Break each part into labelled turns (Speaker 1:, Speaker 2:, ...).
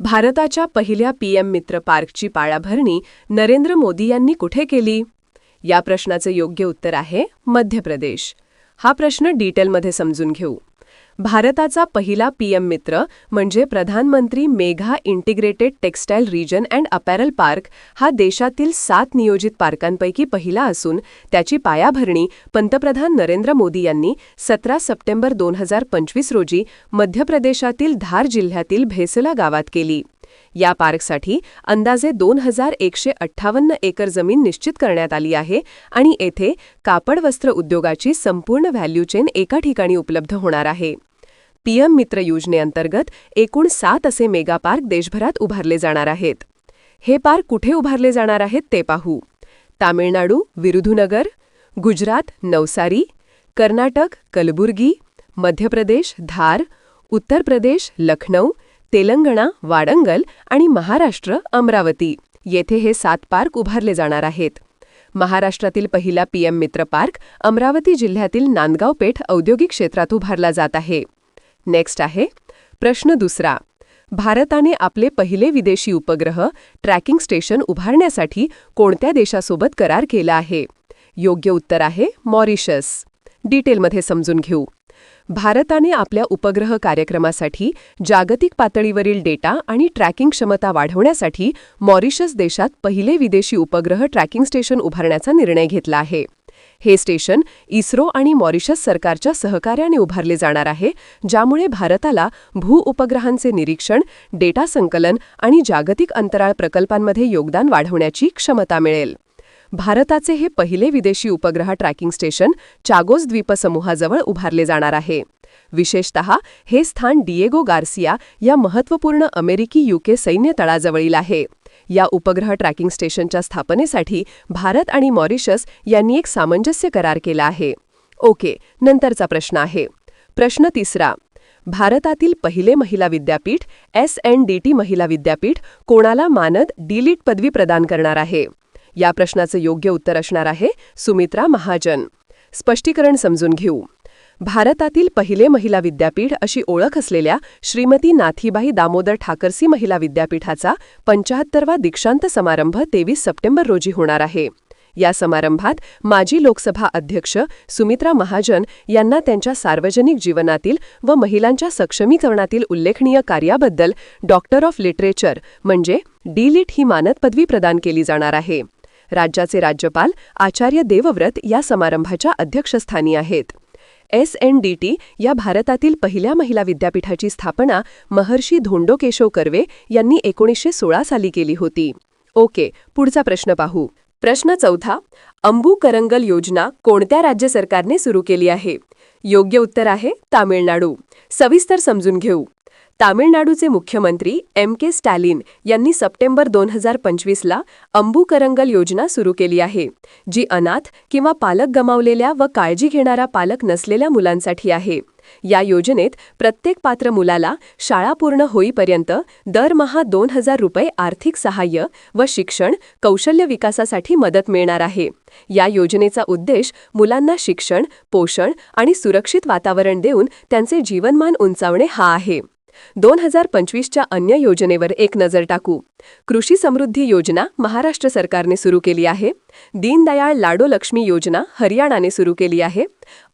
Speaker 1: भारताच्या पहिल्या पीएम मित्र पार्कची पाळाभरणी नरेंद्र मोदी यांनी कुठे केली? या प्रश्नाचं योग्य उत्तर आहे मध्य प्रदेश. हा प्रश्न डिटेलमध्ये समजून घेऊ. भारताचा पहिला पीएम मित्र म्हणजे प्रधानमंत्री mega integrated textile region and apparel park हा देशातील सात नियोजित पार्कांपैकी पहिला असून त्याची पायाभरणी पंतप्रधान नरेंद्र मोदी यांनी सतरा सप्टेंबर दोन हजार पंचवीस रोजी मध्य प्रदेशातील धार जिल्ह्यातील भेसला गावात केली. या पार्कसाठी अंदाजे दोन हजार एकशे अठ्ठावन्न एकर जमीन निश्चित करण्यात आली आहे आणि येथे कापड वस्त्र उद्योगाची संपूर्ण व्हॅल्यू चेन एका ठिकाणी उपलब्ध होणार आहे. पीएम मित्र योजनेअंतर्गत एकूण सात असे मेगा पार्क देशभरात उभारले जाणार आहेत. हे पार्क कुठे उभारले जाणार आहेत ते पाहू. तामिळनाडू विरुधुनगर गुजरात नवसारी कर्नाटक कलबुर्गी मध्य प्रदेश धार उत्तर प्रदेश लखनौ तेलंगणा वाडंगल आणि महाराष्ट्र अमरावती. येथे हे सात पार्क उभारले जाणार आहेत. महाराष्ट्रातील पहिला पीएम मित्र पार्क अमरावती जिल्ह्यातील नांदगाव पेठ औद्योगिक क्षेत्रात उभारला जात आहे. नेक्स्ट आहे प्रश्न दुसरा. भारताने आपले पहिले विदेशी उपग्रह ट्रॅकिंग स्टेशन उभारण्यासाठी कोणत्या देशासोबत करार केला आहे? योग्य उत्तर आहे मॉरिशस. डिटेलमध्ये समजून घेऊ. भारताने आपल्या उपग्रह कार्यक्रमासाठी जागतिक पातळीवरील डेटा आणि ट्रॅकिंग क्षमता वाढवण्यासाठी मॉरिशस देशात पहिले विदेशी उपग्रह ट्रॅकिंग स्टेशन उभारण्याचा निर्णय घेतला आहे. हे स्टेशन इस्रो आणि मॉरिशस सरकारच्या सहकार्याने उभारले जाणार आहे ज्यामुळे भारताला भूउपग्रहांचे निरीक्षण डेटा संकलन आणि जागतिक अंतराळ प्रकल्पांमध्ये योगदान वाढवण्याची क्षमता मिळेल. भारताचे हे पहिले विदेशी उपग्रह ट्रॅकिंग स्टेशन चागोस द्वीपसमूहाजवळ उभारले जाणार आहे. विशेषत हे स्थान डिएगो गार्सिया या महत्त्वपूर्ण अमेरिकी युके सैन्य तळाजवळील आहे. या उपग्रह ट्रॅकिंग स्टेशनच्या स्थापनेसाठी भारत आणि मॉरिशस यांनी एक सामंजस्य करार केला आहे. ओके नंतरचा प्रश्न आहे. प्रश्न तिसरा. भारतातील पहिले महिला विद्यापीठ एस एन डी टी महिला विद्यापीठ कोणाला मानद डिलीट पदवी प्रदान करणार आहे? या प्रश्नाचं योग्य उत्तर असणार आहे सुमित्रा महाजन. स्पष्टीकरण समजून घेऊ. भारतातील पहिले महिला विद्यापीठ अशी ओळख असलेल्या श्रीमती नाथीबाई दामोदर ठाकरसी महिला विद्यापीठाचा पंचाहत्तरवा दीक्षांत समारंभ तेवीस सप्टेंबर रोजी होणार आहे. या समारंभात माजी लोकसभा अध्यक्ष सुमित्रा महाजन यांना त्यांच्या सार्वजनिक जीवनातील व महिलांच्या सक्षमीकरणातील उल्लेखनीय कार्याबद्दल डॉक्टर ऑफ लिटरेचर म्हणजे डीलिट ही मानद पदवी प्रदान केली जाणार आहे. राज्याचे राज्यपाल आचार्य देवव्रत या समारंभाच्या अध्यक्षस्थानी आहेत. एस एन डी टी या भारतातील पहिल्या महिला विद्यापीठाची स्थापना महर्षी धोंडो केशव कर्वे यांनी एकोणीसशे सोळा साली केली होती. ओके पुढचा प्रश्न पाहू. प्रश्न चौथा अंबू करंगल योजना कोणत्या राज्य सरकारने सुरू केली आहे? योग्य उत्तर आहे तामिळनाडू. सविस्तर समजून घेऊ. तामिळनाडूचे मुख्यमंत्री एम के स्टॅलिन यांनी सप्टेंबर दोन हजार पंचवीसला अंबू करंगल योजना सुरू केली आहे जी अनाथ किंवा पालक गमावलेल्या व काळजी घेणारा पालक नसलेल्या मुलांसाठी आहे. या योजनेत प्रत्येक पात्र मुलाला शाळा पूर्ण होईपर्यंत दरमहा दोन हजार रुपये आर्थिक सहाय्य व शिक्षण कौशल्य विकासासाठी मदत मिळणार आहे. या योजनेचा उद्देश मुलांना शिक्षण पोषण आणि सुरक्षित वातावरण देऊन त्यांचे जीवनमान उंचावणे हा आहे. दोन हजार पंचवीसच्या अन्य योजनेवर एक नजर टाकू. कृषी समृद्धी योजना महाराष्ट्र सरकारने सुरू केली आहे. दीनदयाळ लाडो लक्ष्मी योजना हरियाणाने सुरू केली आहे.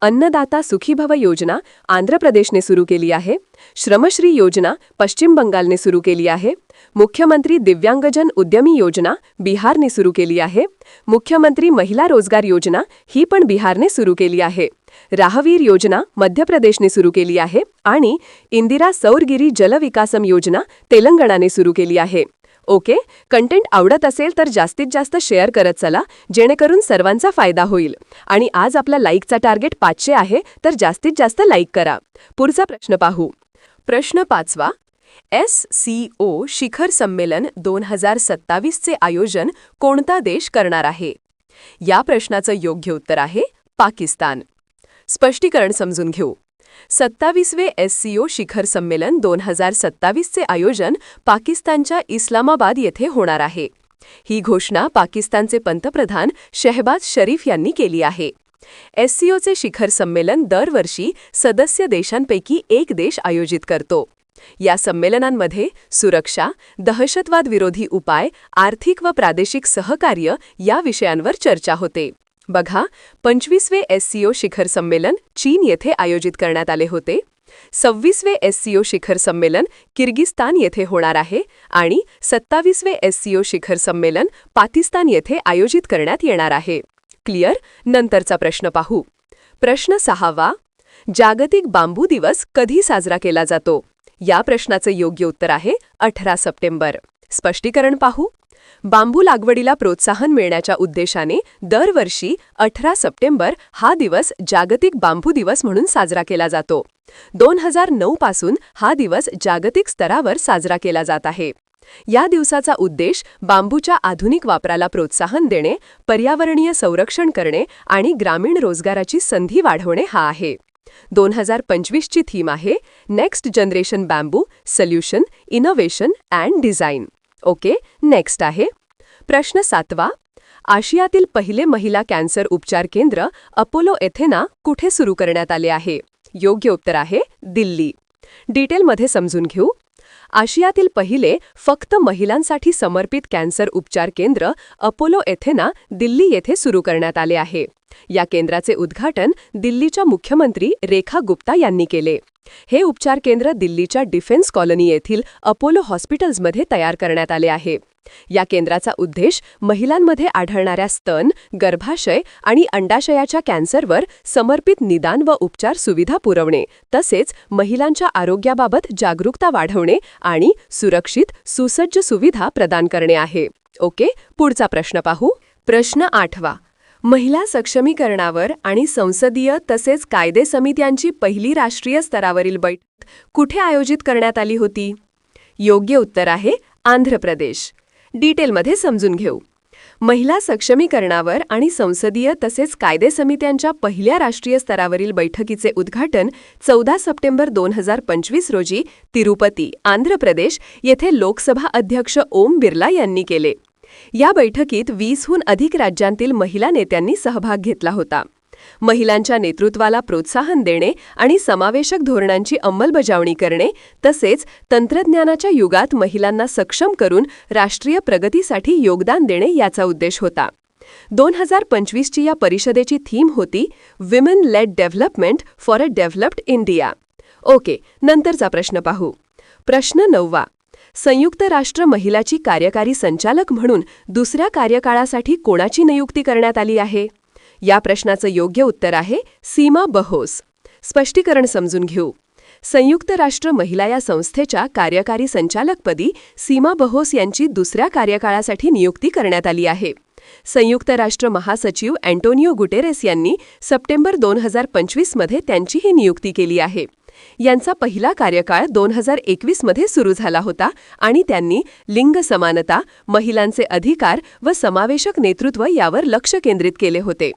Speaker 1: अन्नदाता सुखीभव योजना आंध्र प्रदेशने सुरू केली आहे. श्रमश्री योजना पश्चिम बंगालने सुरू केली आहे. मुख्यमंत्री दिव्यांगजन उद्यमी योजना बिहारने सुरू केली आहे. मुख्यमंत्री महिला रोजगार योजना ही पण बिहारने सुरू केली आहे. राहवीर योजना मध्य प्रदेशने सुरू केली आहे आणि इंदिरा सौरगिरी जलविकासम योजना तेलंगणाने सुरू केली आहे. ओके कंटेंट आवडत असेल तर जास्तीत जास्त शेअर करत चला जेणेकरून सर्वांचा फायदा होईल. आणि आज आपला लाईकचा टार्गेट पाचशे आहे तर जास्तीत जास्त लाईक करा. पुढचा प्रश्न पाहू. प्रश्न पाचवा. एस सी ओ शिखर संमेलन दोन हजार सत्तावीसचे आयोजन कोणता देश करणार आहे? या प्रश्नाचं योग्य उत्तर आहे पाकिस्तान. स्पष्टीकरण समजून घेऊ. सत्तावीसवे एससीओ शिखर संमेलन दोन हजार सत्तावीसचे आयोजन पाकिस्तानच्या इस्लामाबाद येथे होणार आहे. ही घोषणा पाकिस्तानचे पंतप्रधान शेहबाज शरीफ यांनी केली आहे. एससीओचे शिखर संमेलन दरवर्षी सदस्य देशांपैकी एक देश आयोजित करतो. या संमेलनांमध्ये सुरक्षा दहशतवाद विरोधी उपाय आर्थिक व प्रादेशिक सहकार्य या विषयांवर चर्चा होते. बघा पंचवीसवे एससीओ शिखर संमेलन चीन येथे आयोजित करण्यात आले होते. सव्वीसवे एससीओ शिखर संमेलन किर्गिस्तान येथे होणार आहे आणि सत्तावीसवे एससीओ शिखर संमेलन पाकिस्तान येथे आयोजित करण्यात येणार आहे. क्लिअर? नंतरचा प्रश्न पाहू. प्रश्न सहावा जागतिक बांबू दिवस कधी साजरा केला जातो? या प्रश्नाचं योग्य उत्तर आहे अठरा सप्टेंबर. स्पष्टीकरण पाहू. बांबू लागवडीला प्रोत्साहन मिळण्याच्या उद्देशाने दरवर्षी अठरा सप्टेंबर हा दिवस जागतिक बांबू दिवस म्हणून साजरा केला जातो. दोन हजार नऊ पासून हा दिवस जागतिक स्तरावर साजरा केला जात आहे. या दिवसाचा उद्देश बांबूच्या आधुनिक वापराला प्रोत्साहन देणे पर्यावरणीय संरक्षण करणे आणि ग्रामीण रोजगाराची संधी वाढवणे हा आहे. दोन हजार पंचवीसची थीम आहे next generation bamboo solution innovation and design. Okay next आहे. प्रश्न सातवा आशियातील पहिले महिला कॅन्सर उपचार केंद्र अपोलो एथेना कुठे सुरू करण्यात आले आहे? योग्य उत्तर आहे दिल्ली. डिटेलमध्ये समजून घेऊ. आशियातील पहिले फक्त महिलांसाठी समर्पित कॅन्सर उपचार केंद्र अपोलो एथेना दिल्ली येथे सुरू करण्यात आले आहे. या केंद्राचे उद्घाटन दिल्लीच्या मुख्यमंत्री रेखा गुप्ता यांनी केले. हे उपचार केंद्र दिल्लीच्या डिफेन्स कॉलनी येथील अपोलो हॉस्पिटल्समध्ये तयार करण्यात आले आहे. या केंद्राचा उद्देश महिलांमध्ये आढळणाऱ्या स्तन गर्भाशय आणि अंडाशयाच्या कॅन्सरवर समर्पित निदान व उपचार सुविधा पुरवणे तसेच महिलांच्या आरोग्याबाबत जागरूकता वाढवणे आणि सुरक्षित सुसज्ज सुविधा प्रदान करणे आहे. ओके पुढचा प्रश्न पाहू. प्रश्न आठवा. महिला सक्षमीकरणावर आणि संसदीय तसेच कायदे समित्यांची पहिली राष्ट्रीय स्तरावरील बैठक कुठे आयोजित करण्यात आली होती? योग्य उत्तर आहे आंध्र प्रदेश. डिटेलमध्ये समजून घेऊ. महिला सक्षमीकरणावर आणि संसदीय तसेच कायदे समित्यांच्या पहिल्या राष्ट्रीय स्तरावरील बैठकीचे उद्घाटन चौदा सप्टेंबर दोन हजार पंचवीस रोजी तिरुपती आंध्र प्रदेश येथे लोकसभा अध्यक्ष ओम बिर्ला यांनी केले. या बैठकीत वीसहून अधिक राज्यांतील महिला नेत्यांनी सहभाग घेतला होता. महिलांच्या नेतृत्वाला प्रोत्साहन देणे आणि समावेशक धोरणांची अंमलबजावणी करणे तसेच तंत्रज्ञानाच्या युगात महिलांना सक्षम करून राष्ट्रीय प्रगतीसाठी योगदान देणे याचा उद्देश होता. दोन हजार पंचवीसची या परिषदेची थीम होती women led development for a developed India okay नंतरचा प्रश्न पाहू. प्रश्न नववा संयुक्त राष्ट्र महिलाची कार्यकारी संचालक म्हणून दुसऱ्या कार्यकाळासाठी कोणाची नियुक्ती करण्यात आली आहे? या प्रश्नाचं योग्य उत्तर आहे सीमा बहोस. स्पष्टीकरण समजून घेऊ. संयुक्त राष्ट्र महिला या संस्थेच्या कार्यकारी संचालकपदी सीमा बहोस यांची दुसऱ्या कार्यकाळासाठी नियुक्ती करण्यात आली आहे. संयुक्त राष्ट्र महासचिव अँटोनियो गुटेरेस यांनी सप्टेंबर दोन हजार पंचवीसमध्ये त्यांची ही नियुक्ती केली आहे. यांचा पहिला कार्यकाळ दोन हजार एकवीसमध्ये सुरू झाला होता आणि त्यांनी लिंग समानता महिलांचे अधिकार व समावेशक नेतृत्व यावर लक्ष केंद्रित केले होते.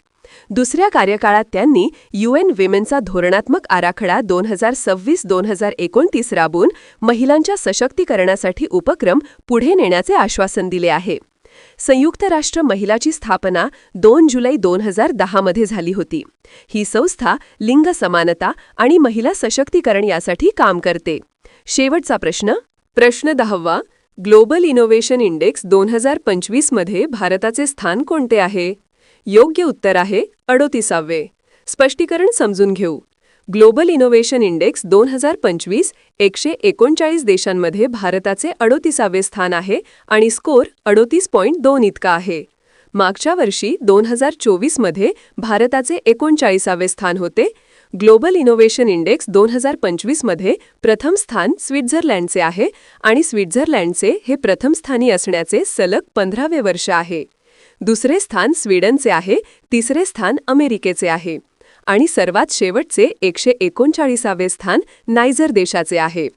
Speaker 1: दुसऱ्या कार्यकाळात त्यांनी युएन विमेनचा धोरणात्मक आराखडा दोन हजार सव्वीस दोन हजार एकोणतीस राबवून महिलांच्या सशक्तीकरणासाठी उपक्रम पुढे नेण्याचे आश्वासन दिले आहे. संयुक्त राष्ट्र महिलाची स्थापना दोन जुलै दोन हजार दहामध्ये झाली होती. ही संस्था लिंग समानता आणि महिला सशक्तीकरण यासाठी काम करते. शेवटचा प्रश्न. प्रश्न दहावा. ग्लोबल इनोव्हेशन इंडेक्स दोन हजार पंचवीसमध्ये भारताचे स्थान कोणते आहे? योग्य उत्तर आहे अडोतीसावे. स्पष्टीकरण समजून घेऊ. ग्लोबल इनोव्हेशन इंडेक्स दोन हजार पंचवीस एकशे एकोणचाळीस देशांमध्ये भारताचे अडोतीसावे स्थान आहे आणि स्कोर अडोतीस पॉईंट दोन इतका आहे. मागच्या वर्षी दोन हजार चोवीसमध्ये भारताचे एकोणचाळीसावे स्थान होते. ग्लोबल इनोव्हेशन इंडेक्स दोन हजार पंचवीसमध्ये प्रथम स्थान स्वित्झर्लँडचे आहे आणि स्वित्झर्लँडचे हे प्रथम स्थानी असण्याचे सलग पंधरावे वर्ष आहे. दुसरे स्थान स्वीडनचे आहे तिसरे स्थान अमेरिकेचे आहे. आणि सर्वात शेवटचे एकशे एकोणचाळीसावे स्थान नायजर देशाचे आहे.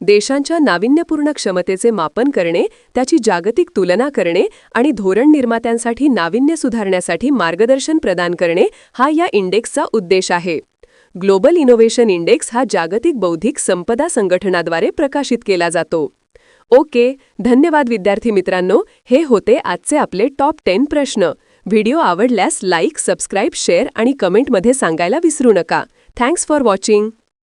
Speaker 1: देशांच्या नाविन्यपूर्ण क्षमतेचे मापन करणे त्याची जागतिक तुलना करणे आणि धोरण निर्मात्यांसाठी नाविन्य सुधारण्यासाठी मार्गदर्शन प्रदान करणे हा या इंडेक्सचा उद्देश आहे. ग्लोबल इनोव्हेशन इंडेक्स हा जागतिक बौद्धिक संपदा संघटनाद्वारे प्रकाशित केला जातो. ओके धन्यवाद विद्यार्थी मित्रांनो. हे होते आजचे आपले टॉप टेन प्रश्न. व्हिडिओ आवडल्यास लाईक सबस्क्राईब शेअर आणि कमेंटमध्ये सांगायला विसरू नका. Thanks for watching.